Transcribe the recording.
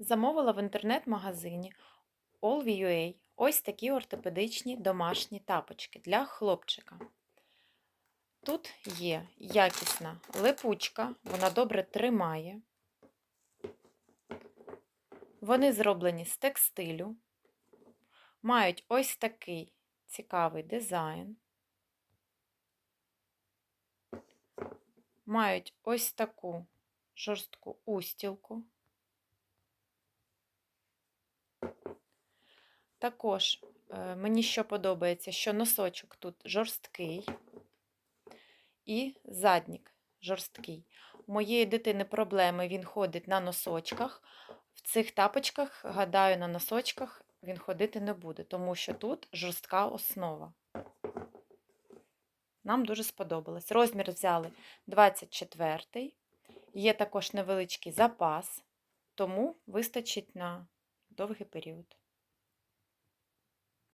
Замовила в інтернет-магазині All.ua ось такі ортопедичні домашні тапочки для хлопчика. Тут є якісна липучка, вона добре тримає. Вони зроблені з текстилю, мають ось такий цікавий дизайн. Мають ось таку жорстку устілку. Також е, мені що подобається, що носочок тут жорсткий і заднік жорсткий. У моєї дитини проблеми він ходить на носочках. В цих тапочках, гадаю, на носочках він ходити не буде, тому що тут жорстка основа. Нам дуже сподобалось. Розмір взяли 24 Є також невеличкий запас, тому вистачить на довгий період.